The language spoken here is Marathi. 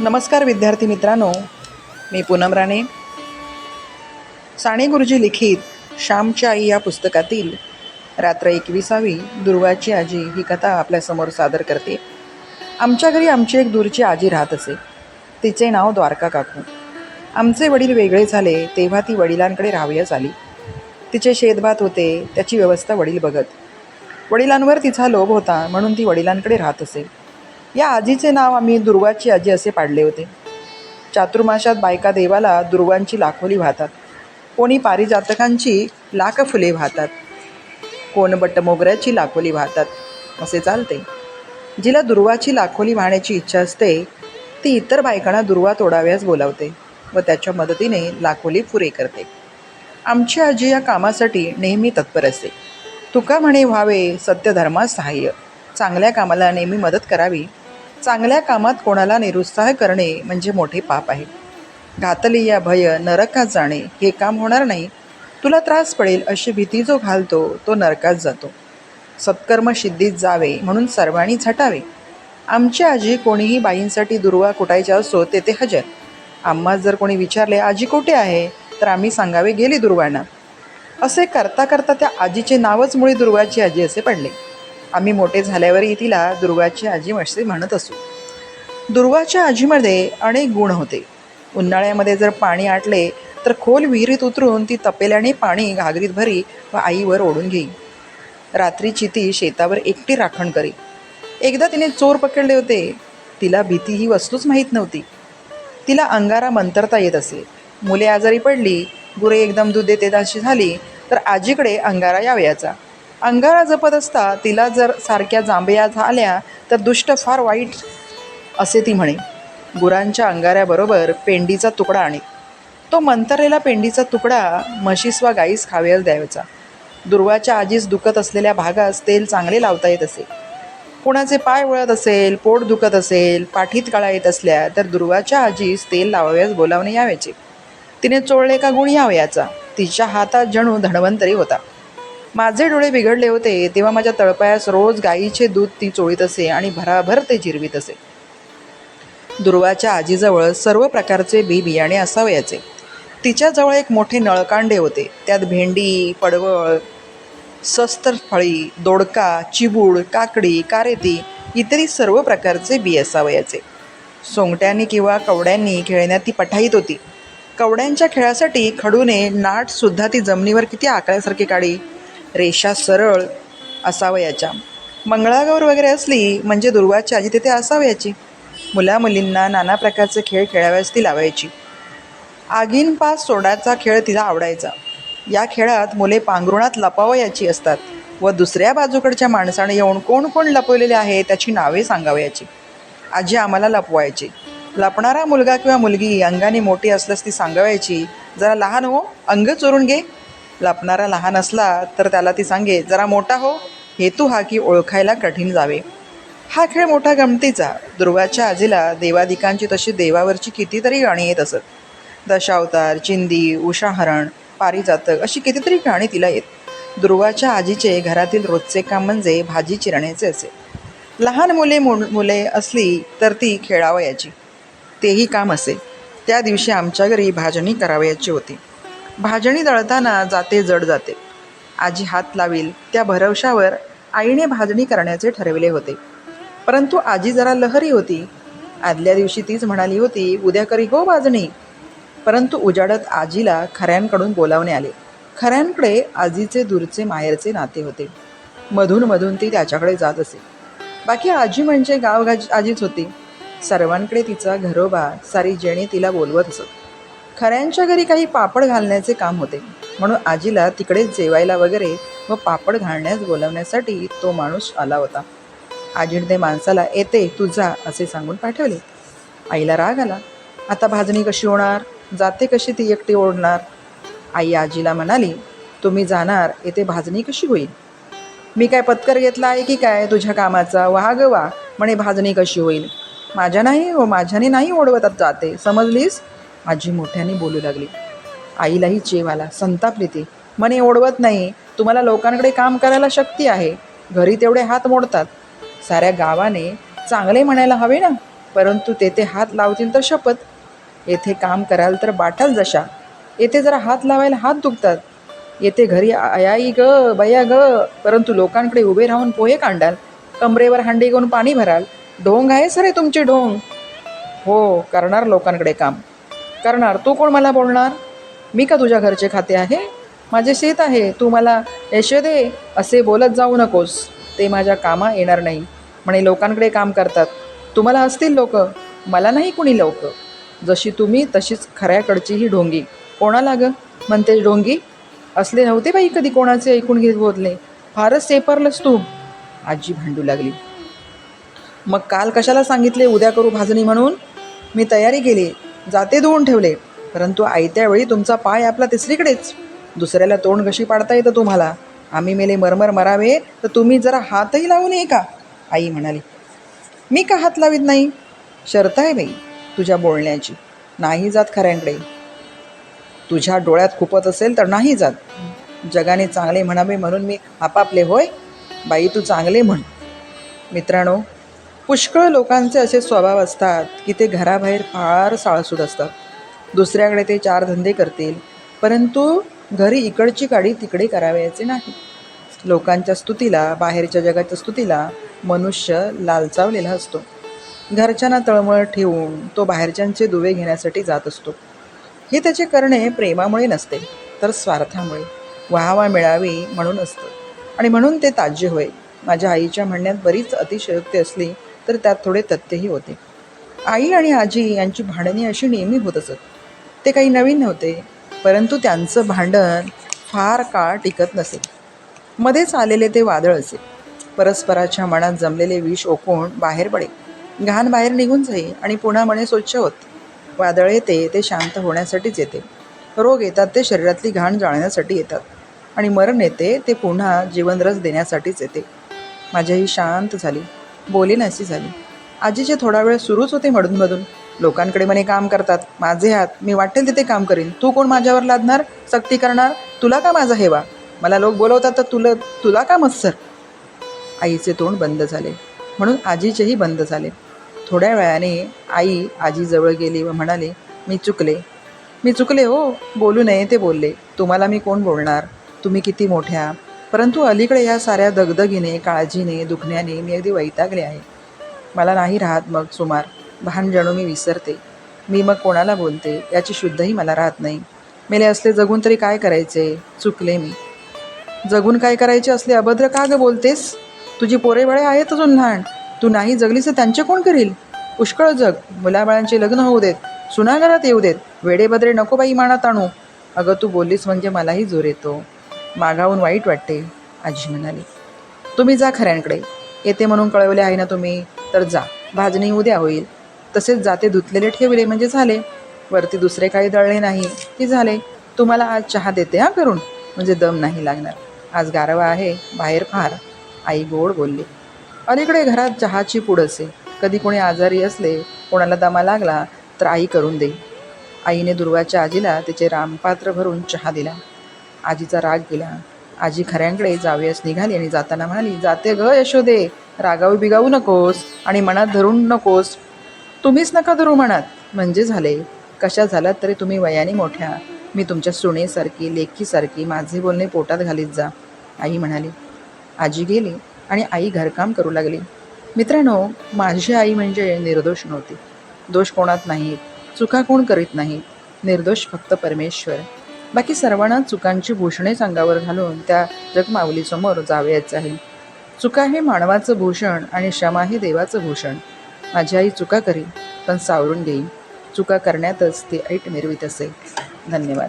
नमस्कार विद्यार्थी मित्रांनो मी पूनम राणे. साने गुरुजी लिखित श्यामची आई या पुस्तकातील रात्र एकविसावी दुर्वाची आजी ही कथा आपल्यासमोर सादर करते. आमच्या घरी आमची एक दूरची आजी राहत असे. तिचे नाव द्वारका काकू. आमचे वडील वेगळे झाले तेव्हा ती वडिलांकडे राहावयास आली. तिचे शेतभात होते त्याची व्यवस्था वडील बघत. वडिलांवर तिचा लोभ होता म्हणून ती वडिलांकडे राहत असे. या आजीचे नाव आम्ही दुर्वाची आजी असे पाडले होते. चातुर्माशात बायका देवाला दुर्वांची लाखोली वाहतात. कोणी पारिजातकांची लाख फुले वाहतात. कोण मोगऱ्याची लाखोली वाहतात. असे चालते. जिला दुर्वाची लाखोली वाहण्याची इच्छा असते ती इतर बायकांना दुर्वा तोडाव्यास बोलावते व त्याच्या मदतीने लाखोली पुरे करते. आमची आजी या कामासाठी नेहमी तत्पर असते. तुका म्हणे व्हावे सत्यधर्मास सहाय्य. चांगल्या कामाला नेहमी मदत करावी चांगल्या कामात कोणाला निरुत्साह करणे म्हणजे मोठे पाप आहे. घातली या भय नरकात जाणे हे काम होणार नाही. तुला त्रास पडेल अशी भीती जो घालतो तो नरकात जातो. सत्कर्म सिद्धीत जावे म्हणून सर्वांनी झटावे. आमची आजी कोणीही बाईंसाठी दुर्वा कुटायच्या असो तेथे हजर. आम्हा जर कोणी विचारले आजी कुठे आहे? तर आम्ही सांगावे गेली दुर्वांना. असे करता करता त्या आजीचे नावच मुळी दुर्वाची आजी असे पडले. आम्ही मोठे झाल्यावरही तिला दुर्गाची आजी असे म्हणत असू. दुर्गाच्या आजीमध्ये अनेक गुण होते. उन्हाळ्यामध्ये जर पाणी आटले तर खोल विहिरीत उतरून ती तपेल्याने पाणी घागरीत भरी व आईवर ओढून घेई रात्रीची ती शेतावर एकटी राखण करी एकदा तिने चोर पकडले होते. तिला भीती ही वस्तूच माहीत नव्हती. तिला अंगारा मंतरता येत असे. मुले आजारी पडली गुरे एकदम दूध देते अशी झाली तर आजीकडे अंगारा यावयाचा. अंगारा जपत असता तिला जर सारख्या जांभया झाल्या तर दुष्ट फार वाईट असे ती म्हणे. गुरांच्या अंगाऱ्याबरोबर पेंडीचा तुकडा आणि. तो मंतरलेला पेंडीचा तुकडा म्हशीस वा गाईस खावेल द्यायचा दुर्वाच्या आजीस दुखत असलेल्या भागास तेल चांगले लावता येत असे. कोणाचे पाय वळत असेल पोट दुखत असेल पाठीत काळा येत असल्या तर दुर्वाच्या आजीस तेल लावाव्यास बोलावणे यावेचे. तिने चोळले का गुण यावयाचा? तिच्या हातात जणू धन्वंतरी होता. माझे डोळे बिघडले होते तेव्हा माझ्या तळपायास रोज गाईचे दूध ती चोळीत असे आणि भराभर ते जिरवीत असे. दुर्वाच्या आजीजवळ सर्व प्रकारचे बी बियाणे असावयाचे तिच्याजवळ एक मोठे नळकांडे होते. त्यात भेंडी पडवळ सस्तर फळी दोडका चिबूड काकडी कारेती इतरी सर्व प्रकारचे बी असावयाचे सोंगट्यांनी किंवा कवड्यांनी खेळण्यात ती पठाईत होती. कवड्यांच्या खेळासाठी खडूने नाटसुद्धा ती जमिनीवर किती आकड्यासारखी काढी. रेषा सरळ असावयाच्या मंगळागौर वगैरे असली म्हणजे दुर्वाची आजी तिथे असावयाची मुलामुलींना नाना प्रकारचे खेळ खेळाव्यास ती लावायची आगीन पास सोडाचा खेळ तिला आवडायचा. या खेळात मुले पांघरुणात लपावयाची असतात व दुसऱ्या बाजूकडच्या माणसाने येऊन कोण कोण लपवलेले आहे त्याची नावे सांगावयाची आजी आम्हाला लपवायची. लपणारा मुलगा किंवा मुलगी अंगाने मोठी असल्यास ती सांगावायची जरा लहान हो अंग चोरून घे. लपणारा लहान असला तर त्याला ती सांगे जरा मोठा हो. हेतू हा की ओळखायला कठीण जावे. हा खेळ मोठा गमतीचा. दुर्गाच्या आजीला देवादिकांची तशी देवावरची कितीतरी गाणी येत असत. दशावतार चिंदी उषाहरण पारिजातक अशी कितीतरी गाणी तिला येत. दुर्गाच्या आजीचे घरातील रोजचे काम म्हणजे भाजी चिरण्याचे असे. लहान मुले मु मुले असली तर ती खेळावयाची. तेही काम असे. त्या दिवशी आमच्या घरी भाजणी करावयाची होती. भाजणी दळताना जाते जड जाते. आजी हात लावील त्या भरवशावर आईने भाजणी करण्याचे ठरविले होते. परंतु आजी जरा लहरी होती. आदल्या दिवशी तीच म्हणाली होती उद्या करी हो भाजणी. परंतु उजाडत आजीला खऱ्यांकडून बोलावणे आले. खऱ्यांकडे आजीचे दूरचे माहेरचे नाते होते. मधून मधून ती त्याच्याकडे जात असे. बाकी आजी म्हणजे गाव गाज आजीच होती. सर्वांकडे तिचा घरोबा सारी जेणे तिला बोलवत असत. खऱ्यांच्या घरी काही पापड घालण्याचे काम होते. म्हणून आजीला तिकडेच जेवायला वगैरे व पापड घालण्यास बोलवण्यासाठी तो माणूस आला होता. आजीने माणसाला येते तू जा असे सांगून पाठवले. आईला राग आला. आता भाजणी कशी होणार? जाते कशी ती एकटी ओढणार? आई आजीला म्हणाली तुम्ही जाणार येथे भाजणी कशी होईल? मी काय पत्कर घेतला आहे की काय तुझ्या कामाचा? वाहा ग वा म्हणे भाजणी कशी होईल? माझ्या नाही हो माझ्याने नाही ओढवत जाते. समजलीस? आजी मोठ्याने बोलू लागली. आईलाही चेव आला. संतापली ती म्हणे ओढवत नाही. तुम्हाला लोकांकडे काम करायला शक्ती आहे. घरी तेवढे हात मोडतात. साऱ्या गावाने चांगले म्हणायला हवे ना? परंतु तेथे हात लावतील तर शपथ. येथे काम कराल तर बाटाल जशा. येथे जरा हात लावायला हात दुखतात. येथे घरी आयाई ग बया ग. परंतु लोकांकडे उभे राहून पोहे कांडाल. कमरेवर हांडी घेऊन पाणी भराल. ढोंग आहे सरे तुमचे ढोंग. हो करणार लोकांकडे काम. करणार तू कोण मला बोलणार? मी का तुझ्या घरचे खाते आहे? माझे शेत आहे तू मला यश दे असे बोलत जाऊ नकोस. ते माझ्या कामा येणार नाही. म्हणे लोकांकडे काम करतात. तुम्हाला असतील लोक. मला नाही कुणी लोक. जशी तुम्ही तशीच खऱ्याकडची ही ढोंगी. कोणाला गं? म्हणते ढोंगी. असले नव्हते बाई कधी कोणाचे ऐकून घेत बोलले फारच सेपरलंस तू. आजी भांडू लागली. मग काल कशाला सांगितले उद्या करू भाजणी म्हणून? मी तयारी केली. जाते धुवून ठेवले. परंतु आयत्या वेळी तुमचा पाय आपला तिसरीकडेच. दुसऱ्याला तोंड कशी पाडता येतं तुम्हाला? आम्ही मेले मरमर मरावे तर तुम्ही जरा हातही लावू नये का? आई म्हणाली मी का हात लावित नाही? शर्त आहे बाई तुझ्या बोलण्याची. नाही जात खऱ्यांकडे. तुझ्या डोळ्यात खुपत असेल तर नाही जात. जगाने चांगले म्हणावे म्हणून मी आपापले होय? बाई तू चांगले म्हण. मित्रांनो पुष्कळ लोकांचे असे स्वभाव असतात की ते घराबाहेर फार साळसूद असतात. दुसऱ्याकडे ते चार धंदे करतील परंतु घरी इकडची गाडी तिकडे करावयाचे नाही. लोकांच्या स्तुतीला बाहेरच्या जगाच्या स्तुतीला मनुष्य लालचावलेला असतो. घरच्यांना तळमळ ठेवून तो बाहेरच्यांचे दुवे घेण्यासाठी जात असतो. हे त्याचे करणे प्रेमामुळे नसते तर स्वार्थामुळे. वाहवा मिळावी म्हणून असतं. आणि म्हणून ते ताज्य होय. माझ्या आईच्या म्हणण्यात बरीच अतिशयोक्ती असली तर त्यात थोडे तथ्यही होते. आई आणि आजी यांची भांडणी अशी नेहमी होत असत. ते काही नवीन नव्हते परंतु त्यांचं भांडण फार काळ टिकत नसे. मध्येच आलेले ते वादळ असे. परस्पराच्या मनात जमलेले विष ओकून बाहेर पडे. घाण बाहेर निघून जाई आणि पुन्हा मने स्वच्छ होत. वादळ येते ते शांत होण्यासाठीच येते. रोग येतात ते शरीरातली घाण जाळण्यासाठी येतात. आणि मरण येते ते पुन्हा जीवनरस देण्यासाठीच येते. माझी आई शांत झाली. बोली नाशी झाली. आजीचे थोडा वेळ सुरूच होते मधूनमधून लोकांकडे म्हणे काम करतात. माझे हात मी वाटेल तिथे काम करीन. तू कोण माझ्यावर लादणार? सक्ती करणार? तुला का माझा हेवा? मला लोक बोलवतात तर तुला तुला का मत्सर? आईचे तोंड बंद झाले. म्हणून आजीचेही बंद झाले. थोड्या वेळाने आई आजीजवळ गेली व म्हणाले मी चुकले. मी चुकले हो? बोलू नये ते बोलले. तुम्हाला मी कोण बोलणार? तुम्ही किती मोठ्या? परंतु अलीकडे या साऱ्या दगदगीने काळजीने दुखण्याने मी अगदी वैतागले आहे. मला नाही राहत मग सुमार. भान जणू मी विसरते. मी मग कोणाला बोलते? याची शुद्धही मला राहत नाही. मेले असले जगून तरी काय करायचे? चुकले मी. जगून काय करायचे असले अभद्र का ग बोलतेस? तुझी पोरेबाळे आहेत अजून लहान. तू नाही जगलीस तर त्यांचे कोण करील? पुष्कळ जग. मुलाबाळांचे लग्न होऊ देत. सुना घरात येऊ देत. वेडेबद्रे नको बाई मानात आणू. अगं तू बोललीस म्हणजे मलाही जोर येतो. मागाहून वाईट वाटते आजी म्हणाली. तुम्ही जा खऱ्यांकडे. येते म्हणून कळवले आहे ना तुम्ही? तर जा. भाजणी उद्या होईल. तसेच जाते धुतलेले ठेवले म्हणजे झाले. वरती दुसरे काही दळले नाही. की झाले. तुम्हाला आज चहा देते हा करून. म्हणजे दम नाही लागणार. आज गारवा आहे. बाहेर फार. आई गोड बोलली. अलीकडे घरात चहाची पूड असे. कधी कोणी आजारी असले कोणाला दमा लागला तर आई करून दे. आईने दुर्वाच्या आजीला तिचे रामपात्र भरून चहा दिला. आजीचा राग गेला. आजी खऱ्यांकडे जावयास निघाली आणि जाताना म्हणाली जाते ग यशोदे रागावू बिगावू नकोस आणि मनात धरून नकोस. तुम्हीच नका धरू मनात. म्हणजे झाले. कशा झालात तरी तुम्ही वयाने मोठ्या. मी तुमच्या सुनेसारखी लेखीसारखी माझे बोलणे पोटात घालीत जा. आई म्हणाली. आजी गेली आणि आई घरकाम करू लागली. मित्रांनो माझी आई म्हणजे निर्दोष नव्हती. दोष कोणात नाही. चुका कोण करीत नाही. निर्दोष फक्त परमेश्वर. बाकी सर्वांना चुकांची भूषणे अंगावर घालून त्या जगमावलीसमोर जावयाचं आहे. चुका हे मानवाचं भूषण आणि क्षमा हे देवाचं भूषण. माझी आई चुका करी पण सावरून घेईन चुका करण्यातच ती ऐट मिरवीत असे. धन्यवाद.